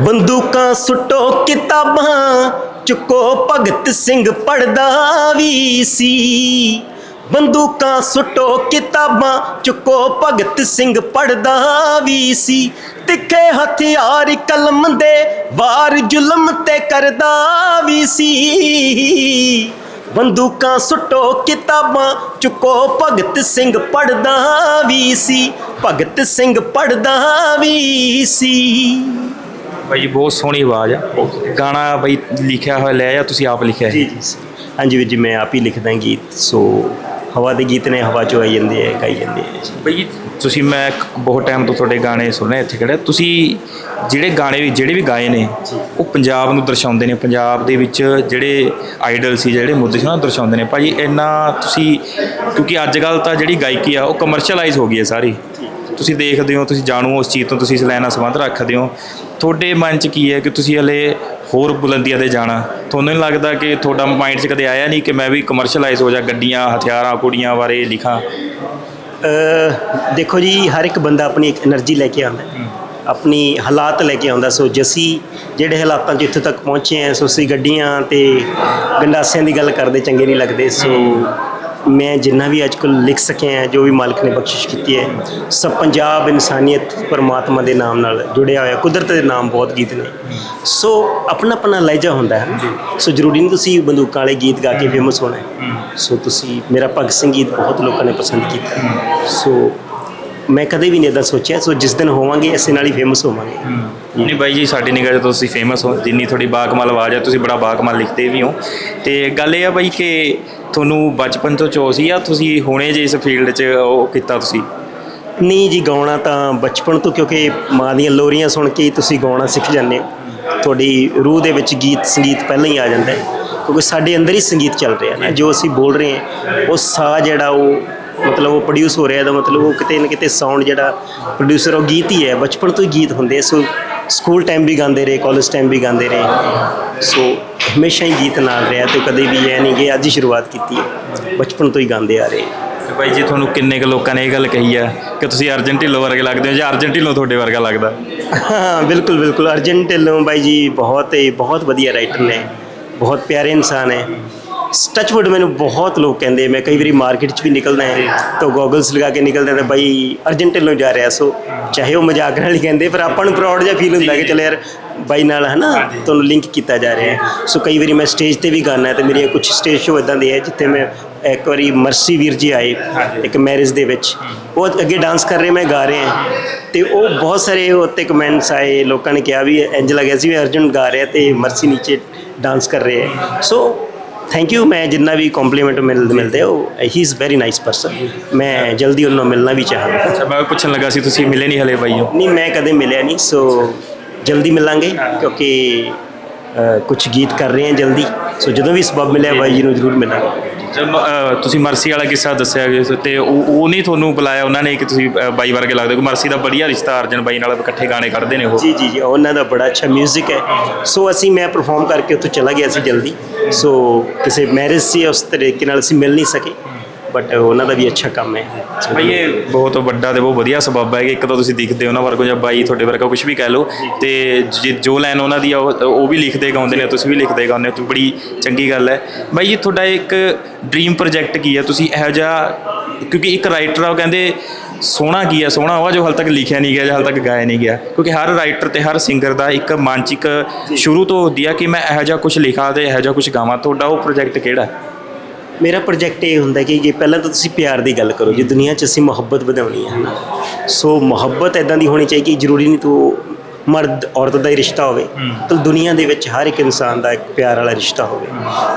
ਬੰਦੂਕਾਂ ਸੁੱਟੋ ਕਿਤਾਬਾਂ, ਚੁੱਕੋ ਭਗਤ ਸਿੰਘ ਪੜਦਾ ਵੀ ਸੀ। ਬੰਦੂਕਾਂ ਸੁੱਟੋ ਕਿਤਾਬਾਂ, ਚੁੱਕੋ ਭਗਤ ਸਿੰਘ ਪੜਦਾ ਵੀ ਸੀ। ਤਿੱਖੇ ਹਥਿਆਰ ਕਲਮ ਦੇ ਵਾਰ ਜ਼ੁਲਮ ਤੇ ਕਰਦਾ ਵੀ ਸੀ। ਬੰਦੂਕਾਂ ਸੁੱਟੋ ਕਿਤਾਬਾਂ, ਚੁੱਕੋ ਭਗਤ ਸਿੰਘ ਪੜਦਾ ਵੀ ਸੀ। ਭਗਤ ਸਿੰਘ ਪੜਦਾ ਵੀ ਸੀ। ਬਾਈ ਬਹੁਤ ਸੋਹਣੀ ਆਵਾਜ਼ ਆ। ਗਾਣਾ ਬਾਈ ਲਿਖਿਆ ਹੋਇਆ ਲੈ ਆ ਤੁਸੀਂ ਆਪ ਲਿਖਿਆ ਹੈ। ਜੀ ਜੀ ਹਾਂਜੀ ਵੀਰ ਜੀ ਮੈਂ ਆਪ ਹੀ ਲਿਖਦਾ ਗੀਤ। ਸੋ ਹਵਾ ਦੇ ਗੀਤ ਨੇ ਹਵਾ ਚੋਂ ਆਈ ਜਾਂਦੇ ਆ ਗਾਈ ਜਾਂਦੇ ਆ ਜੀ। ਬਈ ਤੁਸੀਂ ਮੈਂ ਇੱਕ ਬਹੁਤ ਟਾਈਮ ਤੋਂ ਤੁਹਾਡੇ ਗਾਣੇ ਸੁਣਨੇ ਇੱਥੇ ਖੜਾ ਤੁਸੀਂ ਜਿਹੜੇ ਗਾਣੇ ਵੀ ਜਿਹੜੇ ਵੀ ਗਾਏ ਨੇ ਉਹ ਪੰਜਾਬ ਨੂੰ ਦਰਸਾਉਂਦੇ ਨੇ। ਪੰਜਾਬ ਦੇ ਵਿੱਚ ਜਿਹੜੇ ਆਈਡਲ ਸੀ ਜਿਹੜੇ ਮੁੱਦੇ ਸੀ ਉਹਨਾਂ ਨੂੰ ਦਰਸਾਉਂਦੇ ਨੇ। ਭਾਜੀ ਇੰਨਾ ਤੁਸੀਂ ਕਿਉਂਕਿ ਅੱਜ ਕੱਲ ਤਾਂ ਜਿਹੜੀ ਗਾਇਕੀ ਆ ਉਹ ਕਮਰਸ਼ੀਅਲਾਈਜ਼ ਹੋ ਗਈ ਹੈ ਸਾਰੀ। ਤੁਸੀਂ ਦੇਖਦੇ ਹੋ ਤੁਸੀਂ ਜਾਣੋ ਉਸ ਚੀਜ਼ ਤੋਂ ਤੁਸੀਂ ਇਸ ਲਾਈਨ ਨਾਲ ਸੰਬੰਧ ਰੱਖਦੇ ਹੋ। ਤੁਹਾਡੇ ਮਨ 'ਚ ਕੀ ਹੈ ਕਿ ਤੁਸੀਂ ਹਲੇ ਹੋਰ ਬੁਲੰਦੀਆਂ ਤੇ ਜਾਣਾ? ਤੁਹਾਨੂੰ ਨਹੀਂ ਲੱਗਦਾ ਕਿ ਤੁਹਾਡਾ ਮਾਈਂਡ 'ਚ ਕਦੇ ਆਇਆ ਨਹੀਂ ਕਿ ਮੈਂ ਵੀ ਕਮਰਸ਼ੀਅਲਾਈਜ਼ ਹੋ ਜਾ ਗੱਡੀਆਂ ਹਥਿਆਰਾਂ ਕੁੜੀਆਂ ਬਾਰੇ ਲਿਖਾਂ? ਦੇਖੋ ਜੀ ਹਰ ਇੱਕ ਬੰਦਾ ਆਪਣੀ ਇੱਕ એનર્ਜੀ ਲੈ ਕੇ ਆਉਂਦਾ ਆਪਣੀ ਹਾਲਾਤ ਲੈ ਕੇ ਆਉਂਦਾ ਸੋ ਜਸੀ ਜਿਹੜੇ ਹਾਲਾਤਾਂ 'ਚ ਇੱਥੇ ਤੱਕ ਪਹੁੰਚੇ ਆ ਸੋ ਅਸੀਂ ਗੱਡੀਆਂ ਤੇ ਗੰਡਾਸਿਆਂ ਦੀ ਗੱਲ ਕਰਦੇ ਚੰਗੇ ਨਹੀਂ ਲੱਗਦੇ। ਸੋ ਮੈਂ ਜਿੰਨਾ ਵੀ ਅੱਜ ਕੱਲ੍ਹ ਲਿਖ ਸਕਿਆ ਜੋ ਵੀ ਮਾਲਕ ਨੇ ਬਖਸ਼ਿਸ਼ ਕੀਤੀ ਹੈ ਸਭ ਪੰਜਾਬ ਇਨਸਾਨੀਅਤ ਪਰਮਾਤਮਾ ਦੇ ਨਾਮ ਨਾਲ ਜੁੜਿਆ ਹੋਇਆ ਕੁਦਰਤ ਦੇ ਨਾਮ ਬਹੁਤ ਗੀਤ ਨੇ। ਸੋ ਆਪਣਾ ਆਪਣਾ ਲਹਿਜਾ ਹੁੰਦਾ ਹੈ। ਸੋ ਜ਼ਰੂਰੀ ਨਹੀਂ ਤੁਸੀਂ ਬੰਦੂਕਾਂ ਵਾਲੇ ਗੀਤ ਗਾ ਕੇ ਫੇਮਸ ਹੋਣਾ ਹੈ। ਸੋ ਤੁਸੀਂ ਮੇਰਾ ਭਗਤ ਸਿੰਘ ਗੀਤ ਬਹੁਤ ਲੋਕਾਂ ਨੇ ਪਸੰਦ ਕੀਤਾ। ਸੋ ਮੈਂ ਕਦੇ ਵੀ ਨਹੀਂ ਇਦਾਂ ਸੋਚਿਆ। ਸੋ ਜਿਸ ਦਿਨ ਹੋਵਾਂਗੇ ਇਸੇ ਨਾਲ ਹੀ ਫੇਮਸ ਹੋਵਾਂਗੇ। ਨਹੀਂ ਬਾਈ ਜੀ ਸਾਡੀ ਨਿਗਾਹ 'ਚ ਤਾਂ ਤੁਸੀਂ ਫੇਮਸ ਹੋ। ਜਿੰਨੀ ਤੁਹਾਡੀ ਬਾਕਮਾਲ ਆਵਾਜ਼ ਹੈ ਤੁਸੀਂ ਬੜਾ ਬਾਕਮਾਲ ਲਿਖਦੇ ਵੀ ਹੋ। ਤੇ ਗੱਲ ਇਹ ਆ ਬਾਈ ਕਿ ਤੁਹਾਨੂੰ ਬਚਪਨ ਤੋਂ ਚੋ ਸੀ ਜਾਂ ਤੁਸੀਂ ਹੁਣੇ ਜੇ ਇਸ ਫੀਲਡ 'ਚ ਉਹ ਕੀਤਾ ਤੁਸੀਂ? ਨਹੀਂ ਜੀ ਗਾਉਣਾ ਤਾਂ ਬਚਪਨ ਤੋਂ ਕਿਉਂਕਿ ਮਾਂ ਦੀਆਂ ਲੋਰੀਆਂ ਸੁਣ ਕੇ ਹੀ ਤੁਸੀਂ ਗਾਉਣਾ ਸਿੱਖ ਜਾਂਦੇ ਹੋ। ਤੁਹਾਡੀ ਰੂਹ ਦੇ ਵਿੱਚ ਗੀਤ ਸੰਗੀਤ ਪਹਿਲਾਂ ਹੀ ਆ ਜਾਂਦਾ ਹੈ। ਕਿਉਂਕਿ ਸਾਡੇ ਅੰਦਰ ਹੀ ਸੰਗੀਤ ਚੱਲ ਰਿਹਾ ਨਾ। ਜੋ ਅਸੀਂ ਬੋਲ ਰਹੇ ਹਾਂ ਉਹ ਸਾਹ ਜਿਹੜਾ ਉਹ ਮਤਲਬ ਉਹ ਪ੍ਰੋਡਿਊਸ ਹੋ ਰਿਹਾ ਦਾ ਮਤਲਬ ਉਹ ਕਿਤੇ ਨਾ ਕਿਤੇ ਸਾਊਂਡ ਜਿਹੜਾ ਪ੍ਰੋਡਿਊਸਰ ਉਹ ਗੀਤ ਹੀ ਹੈ। ਬਚਪਨ ਤੋਂ ਹੀ ਗੀਤ ਹੁੰਦੇ। ਸੋ ਸਕੂਲ ਟਾਈਮ ਵੀ ਗਾਉਂਦੇ ਰਹੇ ਕਾਲਜ ਟਾਈਮ ਵੀ ਗਾਉਂਦੇ ਰਹੇ। ਸੋ ਹਮੇਸ਼ਾ ਹੀ ਗੀਤ ਨਾਲ ਰਿਹਾ ਤੇ ਕਦੇ ਵੀ ਇਹ ਨਹੀਂ ਕਿ ਅੱਜ ਹੀ ਸ਼ੁਰੂਆਤ ਕੀਤੀ ਹੈ। ਬਚਪਨ ਤੋਂ ਹੀ ਗਾਉਂਦੇ ਆ ਰਹੇ। ਤੇ ਬਾਈ ਜੀ ਤੁਹਾਨੂੰ ਕਿੰਨੇ ਕੁ ਲੋਕਾਂ ਨੇ ਇਹ ਗੱਲ ਕਹੀ ਆ ਕਿ ਤੁਸੀਂ ਅਰਜਨ ਢਿੱਲੋਂ ਵਰਗੇ ਲੱਗਦੇ ਹੋ ਜਾਂ ਅਰਜਨ ਢਿੱਲੋਂ ਤੁਹਾਡੇ ਵਰਗਾ ਲੱਗਦਾ? ਹਾਂ ਬਿਲਕੁਲ ਬਿਲਕੁਲ। ਅਰਜਨ ਢਿੱਲੋਂ ਬਾਈ ਜੀ ਬਹੁਤ ਹੀ ਬਹੁਤ ਵਧੀਆ ਰਾਈਟਰ ਨੇ। ਬਹੁਤ ਪਿਆਰੇ ਇਨਸਾਨ ਹੈ ਟੱਚਵੁੱਡ ਮੈਨੂੰ ਬਹੁਤ ਲੋਕ ਕਹਿੰਦੇ ਮੈਂ ਕਈ ਵਾਰੀ ਮਾਰਕੀਟ 'ਚ ਵੀ ਨਿਕਲਦਾ ਹੈ ਤਾਂ ਗੋਗਲਸ ਲਗਾ ਕੇ ਨਿਕਲਦਾ ਤਾਂ ਬਾਈ ਅਰਜਨ ਢਿੱਲੋਂ ਜਾ ਰਿਹਾ। ਸੋ ਚਾਹੇ ਉਹ ਮਜ਼ਾਕ ਨਾਲ ਹੀ ਕਹਿੰਦੇ ਪਰ ਆਪਾਂ ਨੂੰ ਪ੍ਰਾਊਡ ਜਿਹਾ ਫੀਲ ਹੁੰਦਾ ਕਿ ਚਲ ਯਾਰ ਬਾਈ ਨਾਲ ਹੈ ਨਾ ਤੁਹਾਨੂੰ ਲਿੰਕ ਕੀਤਾ ਜਾ ਰਿਹਾ ਸੋ ਕਈ ਵਾਰੀ ਮੈਂ ਸਟੇਜ ਤੇ ਵੀ ਗਾਣਾ ਹੈ ਤੇ ਮੇਰੀਆਂ ਕੁਝ ਸਟੇਜ ਸ਼ੋ ਇਦਾਂ ਦੇ ਹੈ ਜਿੱਥੇ ਮੈਂ ਇੱਕ ਵਾਰੀ ਮਰਸੀ ਵੀਰ ਜੀ ਆਏ ਇੱਕ ਮੈਰਿਜ ਦੇ ਵਿੱਚ। ਉਹ ਅੱਗੇ ਡਾਂਸ ਕਰ ਰਹੇ ਮੈਂ ਗਾ ਰਹੇ ਹਾਂ। ਤੇ ਉਹ ਬਹੁਤ ਸਾਰੇ ਉੱਤੇ ਕਮੈਂਟਸ ਆਏ ਲੋਕਾਂ ਨੇ ਕਿਹਾ ਵੀ ਇੰਜ ਲੱਗਿਆ ਸੀ ਵੀ ਅਰਜੁਨ ਗਾ ਰਿਹਾ ਤੇ ਮਰਸੀ ਨੀਚੇ ਡਾਂਸ ਕਰ ਰਹੇ ਹੈ। ਸੋ ਥੈਂਕ ਯੂ ਮੈਂ ਜਿੰਨਾ ਵੀ ਕੰਪਲੀਮੈਂਟ ਮਿਲ ਮਿਲਦੇ ਉਹ ਹੀ ਇਜ਼ ਵੈਰੀ ਨਾਈਸ ਪਰਸਨ ਮੈਂ ਜਲਦੀ ਉਹਨਾਂ ਨੂੰ ਮਿਲਣਾ ਵੀ ਚਾਹਾਂਗਾ। ਅੱਛਾ ਮੈਂ ਪੁੱਛਣ ਲੱਗਾ ਸੀ ਤੁਸੀਂ ਮਿਲੇ ਨਹੀਂ ਹਲੇ ਬਾਈਓ ਨਹੀਂ ਮੈਂ ਕਦੇ ਮਿਲਿਆ ਨਹੀਂ ਸੋ ਜਲਦੀ ਮਿਲਾਂਗੇ ਕਿਉਂਕਿ ਕੁਝ ਗੀਤ ਕਰ ਰਹੇ ਹਾਂ ਜਲਦੀ। ਸੋ ਜਦੋਂ ਵੀ ਸਬਬ ਮਿਲਿਆ ਬਾਈ ਜੀ ਨੂੰ ਜ਼ਰੂਰ ਮਿਲਾਂਗੇ। ਤੁਸੀਂ ਮਰਸੀ ਵਾਲਾ ਕਿੱਸਾ ਦੱਸਿਆ ਗਿਆ ਤੇ ਉਹ ਉਹ ਨਹੀਂ ਤੁਹਾਨੂੰ ਬੁਲਾਇਆ, ਉਹਨਾਂ ਨੇ ਕਿ ਤੁਸੀਂ ਬਾਈ ਵਰਗੇ ਲੱਗਦੇ ਹੋ ਮਰਸੀ ਦਾ ਬੜੀਆ ਰਿਸ਼ਤਾ ਅਰਜਨ ਬਾਈ ਨਾਲ ਇਕੱਠੇ ਗਾਣੇ ਕੱਢਦੇ ਨੇ ਉਹ। ਜੀ ਜੀ ਜੀ, ਉਹਨਾਂ ਦਾ ਬੜਾ ਅੱਛਾ 뮤직 ਹੈ। ਸੋ ਅਸੀਂ ਮੈਂ ਪਰਫਾਰਮ ਕਰਕੇ ਉੱਥੋਂ ਚਲਾ ਗਿਆ ਸੀ ਜਲਦੀ। ਸੋ ਕਿਸੇ ਮੈਰਿਜ ਸੀ, ਉਸ ਤਰੀਕੇ ਨਾਲ ਅਸੀਂ ਮਿਲ ਨਹੀਂ ਸਕੇ। ਬਟ ਉਹਨਾਂ ਦਾ ਵੀ ਅੱਛਾ ਕੰਮ ਹੈ। ਬਈ ਇਹ ਬਹੁਤ ਵੱਡਾ ਤੇ ਬਹੁਤ ਵਧੀਆ ਸਬੱਬ ਹੈ ਕਿ ਇੱਕ ਤਾਂ ਤੁਸੀਂ ਦਿਖਦੇ ਹੋ ਉਹਨਾਂ ਵਰਗੋ ਜਾਂ ਬਾਈ ਤੁਹਾਡੇ ਵਰਗਾ ਕੁਝ ਵੀ ਕਹਿ ਲਓ ਤੇ ਜੇ- ਜੋ ਲਾਈਨ ਉਹਨਾਂ ਦੀ ਆ, ਉਹ ਉਹ ਵੀ ਲਿਖਦੇ ਗਾਉਂਦੇ ਨੇ, ਤੁਸੀਂ ਵੀ ਲਿਖਦੇ ਗਾਉਂਦੇ ਹੋ, ਤੇ ਬੜੀ ਚੰਗੀ ਗੱਲ ਹੈ। ਬਾਈ ਜੀ, ਤੁਹਾਡਾ ਇੱਕ ਡ੍ਰੀਮ ਪ੍ਰੋਜੈਕਟ ਕੀ ਹੈ? ਤੁਸੀਂ ਇਹੋ ਜਿਹਾ ਕਿਉਂਕਿ ਇੱਕ ਰਾਈਟਰ ਆ, ਉਹ ਕਹਿੰਦੇ ਸੋਹਣਾ ਕੀ ਹੈ? ਸੋਹਣਾ ਉਹ ਆ ਜੋ ਹਾਲ ਤੱਕ ਲਿਖਿਆ ਨਹੀਂ ਗਿਆ, ਜਾਂ ਹਾਲ ਤੱਕ ਗਾਇਆ ਨਹੀਂ ਗਿਆ। ਕਿਉਂਕਿ ਹਰ ਰਾਈਟਰ ਤੇ ਹਰ ਸਿੰਗਰ ਦਾ ਇੱਕ ਮਾਨਸਿਕ ਸ਼ੁਰੂ ਤੋਂ ਹੁੰਦੀ ਆ ਕਿ ਮੈਂ ਇਹੋ ਜਿਹਾ ਕੁਝ ਲਿਖਾਂ ਤੇ ਇਹੋ ਜਿਹਾ ਕੁਝ ਗਾਵਾਂ। ਤੁਹਾਡਾ ਉਹ ਪ੍ਰੋਜੈਕਟ ਕਿਹੜਾ ਹੈ? ਮੇਰਾ ਪ੍ਰੋਜੈਕਟ ਇਹ ਹੁੰਦਾ ਕਿ ਜੇ ਪਹਿਲਾਂ ਤਾਂ ਤੁਸੀਂ ਪਿਆਰ ਦੀ ਗੱਲ ਕਰੋ ਜੇ ਦੁਨੀਆ 'ਚ ਅਸੀਂ ਮੁਹੱਬਤ ਵਧਾਉਣੀ ਹੈ ਨਾ ਸੋ ਮੁਹੱਬਤ ਇਦਾਂ ਦੀ ਹੋਣੀ ਚਾਹੀਦੀ ਕਿ ਜ਼ਰੂਰੀ ਨਹੀਂ ਤੂੰ ਮਰਦ ਔਰਤ ਦਾ ਹੀ ਰਿਸ਼ਤਾ ਹੋਵੇ। ਤਾਂ ਦੁਨੀਆ ਦੇ ਵਿੱਚ ਹਰ ਇੱਕ ਇਨਸਾਨ ਦਾ ਇੱਕ ਪਿਆਰ ਵਾਲਾ ਰਿਸ਼ਤਾ ਹੋਵੇ।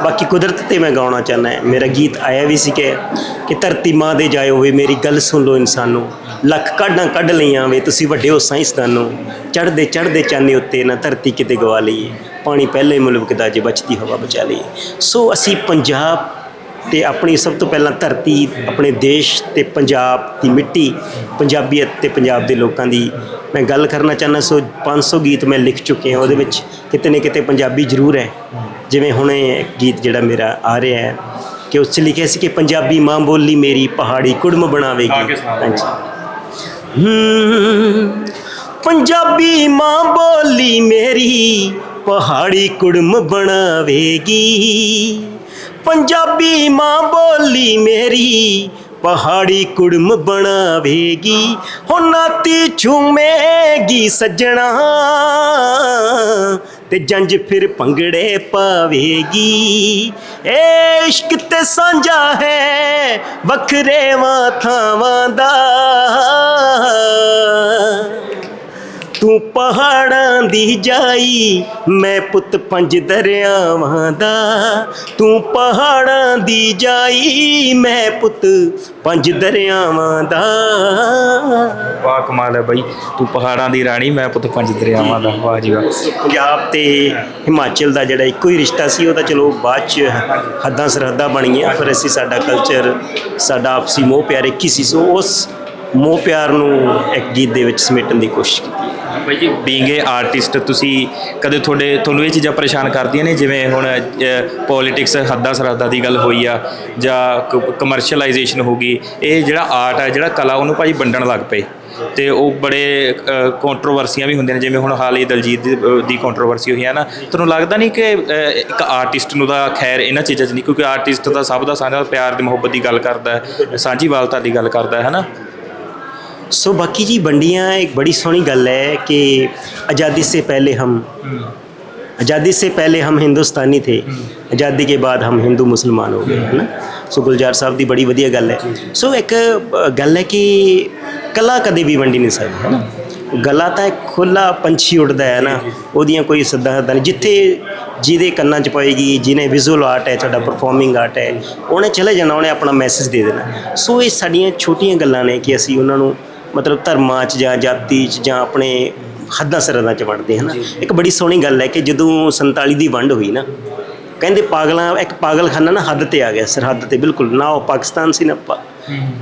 ਬਾਕੀ ਕੁਦਰਤ ਤੇ ਮੈਂ ਗਾਉਣਾ ਚਾਹੁੰਦਾ ਹਾਂ। ਮੇਰਾ ਗੀਤ ਆਇਆ ਵੀ ਸੀ ਕਿ ਕਿ ਧਰਤੀ ਮਾਂ ਦੇ ਜਾਏ ਹੋਵੇ ਮੇਰੀ ਗੱਲ ਸੁਣ ਲਓ ਇਨਸਾਨੋ ਲੱਖ ਕਾਢਾਂ ਕੱਢ ਲਈਆਂ ਵੇ ਤੁਸੀਂ ਵੱਡੇ ਹੋ ਸਾਇੰਸਦਾਨੋ ਚੜ੍ਹਦੇ ਚੜ੍ਹਦੇ ਚਾਨੇ ਉੱਤੇ ਨਾ ਧਰਤੀ ਕਿਤੇ ਗਵਾ ਲਈਏ। ਪਾਣੀ ਪਹਿਲਾਂ ਹੀ ਮੁਲਕਦਾ ਜੇ ਬਚਦੀ ਹਵਾ ਬਚਾ ਲਈਏ। ਸੋ ਅਸੀਂ ਪੰਜਾਬ ਤੇ ਆਪਣੀ ਸਭ ਤੋਂ ਪਹਿਲਾਂ ਧਰਤੀ ਆਪਣੇ ਦੇਸ਼ ਤੇ ਪੰਜਾਬ ਦੀ ਮਿੱਟੀ ਪੰਜਾਬੀਅਤ ਤੇ ਪੰਜਾਬ ਦੇ ਲੋਕਾਂ ਦੀ ਮੈਂ ਗੱਲ ਕਰਨਾ ਚਾਹੁੰਦਾ ਸੋ 500 ਗੀਤ ਮੈਂ ਲਿਖ ਚੁੱਕੇ ਹਾਂ ਉਹਦੇ ਵਿੱਚ। ਕਿਤੇ ਨਾ ਕਿਤੇ ਪੰਜਾਬੀ ਜ਼ਰੂਰ ਹੈ। ਜਿਵੇਂ ਹੁਣੇ ਗੀਤ ਜਿਹੜਾ ਮੇਰਾ ਆ ਰਿਹਾ ਹੈ ਕਿ ਉਸ 'ਚ ਲਿਖਿਆ ਸੀ ਕਿ ਪੰਜਾਬੀ ਮਾਂ ਬੋਲੀ ਮੇਰੀ ਪਹਾੜੀ ਕੁੜਮ ਬਣਾਵੇਗੀ। ਹਾਂਜੀ। ਪੰਜਾਬੀ ਮਾਂ ਬੋਲੀ ਮੇਰੀ ਪਹਾੜੀ ਕੁੜਮ ਬਣਾਵੇਗੀ। ਪੰਜਾਬੀ ਮਾਂ ਬੋਲੀ ਮੇਰੀ ਪਹਾੜੀ ਕੁੜਮ ਬਣਾਵੇਗੀ ਹੋ ਨਾਤੀ ਝੂਮੇਗੀ ਸੱਜਣਾ ਤੇ ਜੰਜ ਫਿਰ ਭੰਗੜੇ ਪਾਵੇਗੀ। ਏ ਇਸ਼ਕ ਤੇ ਸਾਂਝਾ ਹੈ ਵੱਖਰੇ ਥਾਵਾਂ ਦਾ। ਤੂੰ ਪਹਾੜਾਂ ਦੀ ਜਾਈ ਮੈਂ ਪੁੱਤ ਪੰਜ ਦਰਿਆਵਾਂ ਦਾ। ਤੂੰ ਪਹਾੜਾਂ ਦੀ ਜਾਈ ਮੈਂ ਪੁੱਤ ਪੰਜ ਦਰਿਆਵਾਂ ਦਾ। ਵਾਹ ਕਮਾਲ ਹੈ ਬਾਈ। ਤੂੰ ਪਹਾੜਾਂ ਦੀ ਰਾਣੀ ਮੈਂ ਪੁੱਤ ਪੰਜ ਦਰਿਆਵਾਂ ਦਾ। ਵਾਹ ਜੀ ਵਾਹ। ਪੰਜਾਬ ਤੇ ਹਿਮਾਚਲ ਦਾ ਜਿਹੜਾ ਇੱਕੋ ਹੀ ਰਿਸ਼ਤਾ ਸੀ ਉਹ ਤਾਂ ਚਲੋ ਬਾਅਦ ਚ ਹੱਦਾਂ ਸਰਹੱਦਾਂ ਬਣੀਆਂ ਪਰ ਅਸੀਂ ਸਾਡਾ ਕਲਚਰ ਸਾਡਾ ਆਪਸੀ ਮੋਹ ਪਿਆਰ ਇੱਕ ਹੀ ਸੀ। ਸੋ ਉਸ ਮੋਹ ਪਿਆਰ ਨੂੰ ਇੱਕ ਗੀਤ ਦੇ ਵਿੱਚ ਸਮੇਟਣ ਦੀ ਕੋਸ਼ਿਸ਼ ਕੀਤੀ ਬਾਈ ਜੀ। ਬੀਇੰਗ ਏ ਆਰਟਿਸਟ ਤੁਸੀਂ ਕਦੇ ਤੁਹਾਡੇ ਤੁਹਾਨੂੰ ਇਹ ਚੀਜ਼ਾਂ ਪਰੇਸ਼ਾਨ ਕਰਦੀਆਂ ਨੇ? ਜਿਵੇਂ ਹੁਣ ਪੋਲਿਟਿਕਸ ਹੱਦਾਂ ਸਰਹੱਦਾਂ ਦੀ ਗੱਲ ਹੋਈ ਆ ਜਾਂ ਕਮਰਸ਼ੀਅਲਾਈਜੇਸ਼ਨ ਹੋ ਗਈ ਇਹ ਜਿਹੜਾ ਆਰਟ ਹੈ ਜਿਹੜਾ ਕਲਾ ਉਹਨੂੰ ਭਾਈ ਵੰਡਣ ਲੱਗ ਪਏ। ਤੇ ਉਹ ਬੜੇ ਕੰਟਰੋਵਰਸੀਆਂ ਵੀ ਹੁੰਦੀਆਂ ਨੇ ਜਿਵੇਂ ਹੁਣ ਹਾਲ ਹੀ ਦਲਜੀਤ ਦੀ, ਅ, ਕੰਟਰੋਵਰਸੀ ਹੋਈ ਹੈ ਨਾ। ਤੁਹਾਨੂੰ ਲੱਗਦਾ ਨਹੀਂ ਕਿ ਇੱਕ ਆਰਟਿਸਟ ਨੂੰ ਤਾਂ ਖੈਰ ਇਹਨਾਂ ਚੀਜ਼ਾਂ 'ਚ ਨਹੀਂ ਕਿਉਂਕਿ ਆਰਟਿਸਟ ਦਾ ਸਭ ਦਾ ਸਾਂਝਾ ਪਿਆਰ ਦੀ ਮੁਹੱਬਤ ਦੀ ਗੱਲ ਕਰਦਾ ਹੈ ਸਾਂਝੀਵਾਲਤਾ ਦੀ ਗੱਲ ਕਰਦਾ ਹੈ ਹਨਾ? सो बाकी जी बंडियाँ एक बड़ी सोहनी गल है कि आज़ादी से पहले हम आज़ादी से पहले हम हिंदुस्तानी थे आज़ादी के बाद हम हिंदू मुसलमान हो गए है ना ਸੋ ਗੁਲਜ਼ਾਰ ਸਾਹਿਬ ਦੀ ਬੜੀ ਵਧੀਆ ਗੱਲ ਹੈ ਸੋ ਇੱਕ ਅ, ਗੱਲ ਹੈ ਕਿ ਕਲਾ ਕਦੇ ਵੀ ਵੰਡੀ ਨਹੀਂ ਸਕਦੀ ਹੈ ਨਾ ਗਲਾ ਤਾਂ ਇੱਕ ਖੁੱਲਾ ਪੰਛੀ ਉੱਡਦਾ ਹੈ ਨਾ ਉਹਦੀਆਂ ਕੋਈ ਸੱਦਾ ਹੱਦਾਂ ਨਹੀਂ ਜਿੱਥੇ ਜਿਹਦੇ ਕੰਨਾਂ 'ਚ ਪਏਗੀ ਜਿਹਨੇ ਵਿਜ਼ੂਅਲ ਆਰਟ ਹੈ ਸਾਡਾ ਪਰਫਾਰਮਿੰਗ ਆਰਟ ਹੈ ਉਹਨੇ ਚਲੇ ਜਾਣਾ ਉਹਨੇ ਆਪਣਾ ਮੈਸੇਜ ਦੇ ਦੇਣਾ ਸੋ ਇਹ ਸਾਡੀਆਂ ਛੋਟੀਆਂ ਗੱਲਾਂ ਨੇ ਕਿ ਅਸੀਂ ਉਹਨਾਂ ਨੂੰ ਮਤਲਬ ਧਰਮਾਂ 'ਚ ਜਾਂ ਜਾਤੀ 'ਚ ਜਾਂ ਆਪਣੇ ਹੱਦਾਂ ਸਰਹੱਦਾਂ 'ਚ ਵੰਡਦੇ ਹਨ। ਇੱਕ ਬੜੀ ਸੋਹਣੀ ਗੱਲ ਹੈ ਕਿ ਜਦੋਂ 47 ਦੀ ਵੰਡ ਹੋਈ ਨਾ ਕਹਿੰਦੇ ਪਾਗਲਾਂ ਇੱਕ ਪਾਗਲਖਾਨਾ ਨਾ ਹੱਦ ਤੇ ਆ ਗਿਆ ਸਰਹੱਦ ਤੇ ਬਿਲਕੁਲ ਨਾ ਉਹ ਪਾਕਿਸਤਾਨ ਸੀ ਨਾ ਪਾ-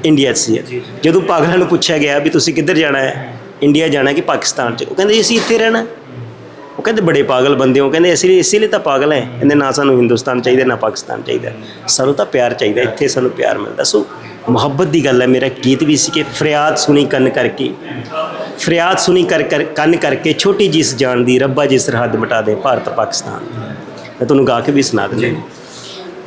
ਇੰਡੀਆ ਸੀ। ਜਦੋਂ ਪਾਗਲਾਂ ਨੂੰ ਪੁੱਛਿਆ ਗਿਆ ਵੀ ਤੁਸੀਂ ਕਿੱਧਰ ਜਾਣਾ ਹੈ ਇੰਡੀਆ ਜਾਣਾ ਕਿ ਪਾਕਿਸਤਾਨ 'ਚ ਉਹ ਕਹਿੰਦੇ ਅਸੀਂ ਇੱਥੇ ਰਹਿਣਾ। ਉਹ ਕਹਿੰਦੇ ਬੜੇ ਪਾਗਲ ਬੰਦੇ ਹੋ ਕਹਿੰਦੇ ਅਸੀਂ ਇਸੇ ਲਈ ਤਾਂ ਪਾਗਲ ਹੈ। ਕਹਿੰਦੇ ਨਾ ਸਾਨੂੰ ਹਿੰਦੁਸਤਾਨ ਚਾਹੀਦਾ ਨਾ ਪਾਕਿਸਤਾਨ ਚਾਹੀਦਾ। ਸਾਨੂੰ ਤਾਂ ਪਿਆਰ ਚਾਹੀਦਾ ਇੱਥੇ ਸਾਨੂੰ ਪਿਆਰ ਮਿਲਦਾ। ਸੋ ਮੁਹੱਬਤ ਦੀ ਗੱਲ ਹੈ ਮੇਰਾ ਗੀਤ ਵੀ ਸੀ ਕਿ ਫਰਿਆਦ ਸੁਣੀ ਕੰਨ ਕਰਕੇ ਫਰਿਆਦ ਸੁਣੀ ਕਰ ਕਰ ਕੰਨ ਕਰਕੇ ਛੋਟੀ ਜੀ ਇਸ ਜਾਨ ਦੀ ਰੱਬਾ ਜੀ ਸਰਹੱਦ ਮਿਟਾ ਦੇ ਭਾਰਤ ਪਾਕਿਸਤਾਨ। ਮੈਂ ਤੁਹਾਨੂੰ ਗਾ ਕੇ ਵੀ ਸੁਣਾ ਦਿੰਦਾ।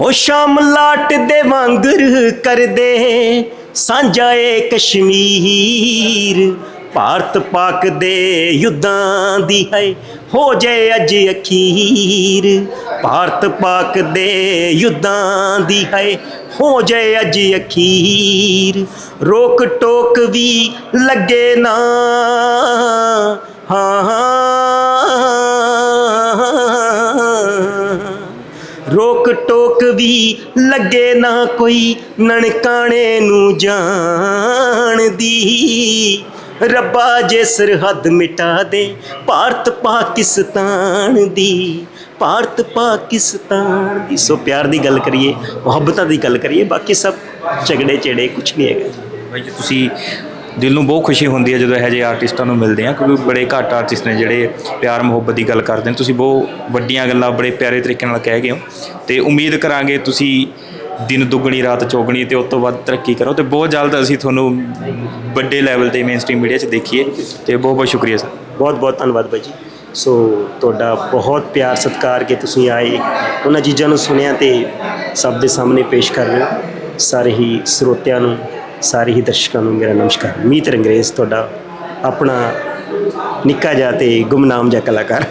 ਉਹ ਸ਼ਾਮ ਲਾਟ ਦੇ ਵਾਂਗਰ ਕਰਦੇ ਸਾਂਝਾ ਏ ਕਸ਼ਮੀਰ। ਭਾਰਤ ਪਾਕ ਦੇ ਯੁੱਧਾਂ ਦੀ ਹੈ। ਹੋ ਜਾਏ ਅੱਜ ਅਖੀਰ, ਭਾਰਤ ਪਾਕ ਦੇ ਯੁੱਧਾਂ ਦੀ ਹੈ। ਹੋ ਜਾਏ ਅੱਜ ਅਖੀਰ ਰੋਕ ਟੋਕ ਵੀ ਲੱਗੇ ਨਾ। ਹਾਂ। ਰੋਕ ਟੋਕ ਵੀ ਲੱਗੇ ਨਾ ਕੋਈ ਨਨਕਾਣੇ ਨੂੰ ਜਾਣਦੀ। ਰੱਬਾ ਜੇ ਸਰਹੱਦ ਮਿਟਾ ਦੇ, ਭਾਰਤ ਪਾਕਿਸਤਾਨ ਦੀ, ਭਾਰਤ ਪਾਕਿਸਤਾਨ ਦੀ। ਸੋ ਪਿਆਰ ਦੀ ਗੱਲ ਕਰੀਏ, ਮੁਹੱਬਤਾਂ ਦੀ ਗੱਲ ਕਰੀਏ, ਬਾਕੀ ਸਭ ਝਗੜੇ ਚੇੜੇ ਕੁਝ ਨਹੀਂ ਹੈਗਾ ਬਾਈ ਜੀ, ਤੁਸੀਂ ਦਿਲ ਨੂੰ ਬਹੁਤ ਖੁਸ਼ੀ ਹੁੰਦੀ ਹੈ ਜਦੋਂ ਇਹੋ ਜਿਹੇ ਆਰਟਿਸਟਾਂ ਨੂੰ ਮਿਲਦੇ ਆ ਕਿਉਂਕਿ ਬੜੇ ਘੱਟ ਆਰਟਿਸਟ ਨੇ ਜਿਹੜੇ ਪਿਆਰ, ਮੁਹੱਬਤ ਦੀ ਗੱਲ ਕਰਦੇ ਨੇ। ਤੁਸੀਂ ਬਹੁਤ ਵੱਡੀਆਂ ਗੱਲਾਂ ਬੜੇ ਪਿਆਰੇ ਤਰੀਕੇ ਨਾਲ ਕਹਿ ਗਏ ਹੋ। ਤੇ ਉਮੀਦ ਕਰਾਂਗੇ ਤੁਸੀਂ ਦਿਨ ਦੁੱਗਣੀ, ਰਾਤ ਚੌਗਣੀ ਤੇ ਉਸ ਤੋਂ ਵੱਧ ਤਰੱਕੀ ਕਰੋ ਤੇ ਬਹੁਤ ਜਲਦ ਅਸੀਂ ਤੁਹਾਨੂੰ ਵੱਡੇ ਲੈਵਲ ਤੇ ਮੇਨਸਟ੍ਰੀਮ ਮੀਡੀਆ 'ਚ ਦੇਖੀਏ ਤੇ ਬਹੁਤ ਬਹੁਤ ਸ਼ੁਕਰੀਆ ਸਰ। ਬਹੁਤ ਬਹੁਤ ਧੰਨਵਾਦ ਬਾਈ ਜੀ। ਸੋ ਤੁਹਾਡਾ ਬਹੁਤ ਪਿਆਰ ਸਤਿਕਾਰ ਕਿ ਤੁਸੀਂ ਆਏ, ਉਹਨਾਂ ਚੀਜ਼ਾਂ ਨੂੰ ਸੁਣਿਆ ਤੇ ਸਭ ਦੇ ਸਾਹਮਣੇ ਪੇਸ਼ ਕਰ ਰਹੇ ਹੋ। ਸਾਰੇ ਹੀ ਸਰੋਤਿਆਂ ਨੂੰ, ਸਾਰੇ ਹੀ ਦਰਸ਼ਕਾਂ ਨੂੰ ਮੇਰਾ ਨਮਸਕਾਰ। ਮੀਤ ਰੰਗਰੇਜ਼ ਤੁਹਾਡਾ ਆਪਣਾ ਨਿੱਕਾ ਜਿਹਾ ਤੇ ਗੁੰਮਨਾਮ ਜਿਹਾ ਕਲਾਕਾਰ।